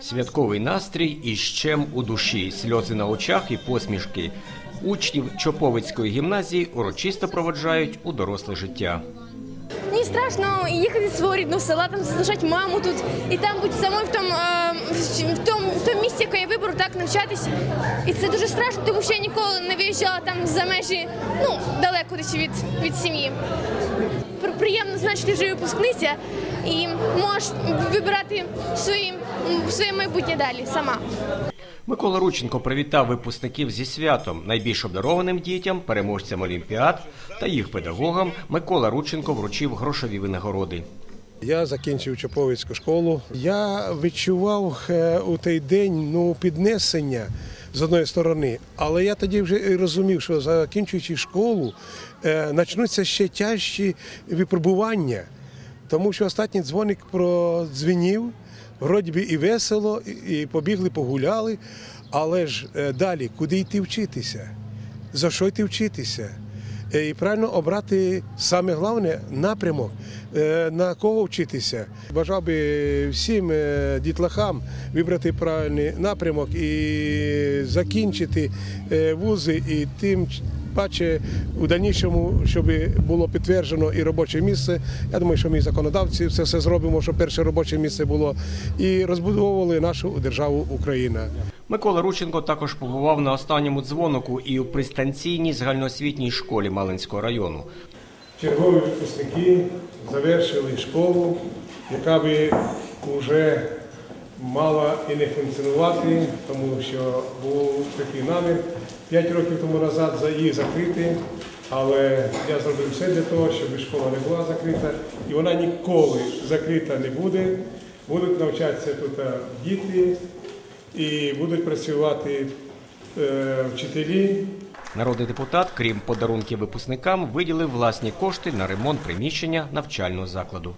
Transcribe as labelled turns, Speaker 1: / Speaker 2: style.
Speaker 1: Святковий настрій і щем у душі, сльози на очах і посмішки. Учнів Чоповицької гімназії урочисто проводжають у доросле життя.
Speaker 2: Мені страшно їхати з свого рідного села, там залишати маму тут і там бути самою в тому, е, в тому, в тому місці, яке я виберу, так навчатись. І це дуже страшно, тому що я ніколи не виїжджала там за межі, ну, далеко десь від, від сім'ї. Приємно знати, що ти вже випускниця і можеш вибирати свої, своє майбутнє далі сама.
Speaker 1: Микола Рученко привітав випускників зі святом. Найбільш обдарованим дітям, переможцям олімпіад та їх педагогам Микола Рученко вручив грошові винагороди.
Speaker 3: Я закінчив Чоповицьку школу. Я відчував е, у той день ну, піднесення з одної сторони, але я тоді вже і розумів, що закінчуючи школу, е, почнуться ще тяжчі випробування, тому що останній дзвоник продзвенів, вроді би і весело, і побігли, погуляли. Але ж е, далі, куди йти вчитися? За що йти вчитися? Е, І правильно обрати саме головне напрямок, е, на кого вчитися. Бажав би всім дітлахам вибрати правильний напрямок і закінчити вузи, і тим паче у дальнішому, щоб було підтверджено і робоче місце. Я думаю, що ми законодавці все все зробимо, щоб перше робоче місце було і розбудовували нашу державу Україна.
Speaker 1: Микола Рученко також побував на останньому дзвонику і у пристанційній загальноосвітній школі Малинського району.
Speaker 3: Чергові випускники завершили школу, яка би вже мала і не функціонувати, тому що був такий намір 5 років тому назад за її закрити. Але я зробив все для того, щоб школа не була закрита, і вона ніколи закрита не буде. Будуть навчатися тут е, діти і будуть працювати е, вчителі.
Speaker 1: Народний депутат, крім подарунків випускникам, виділив власні кошти на ремонт приміщення навчального закладу.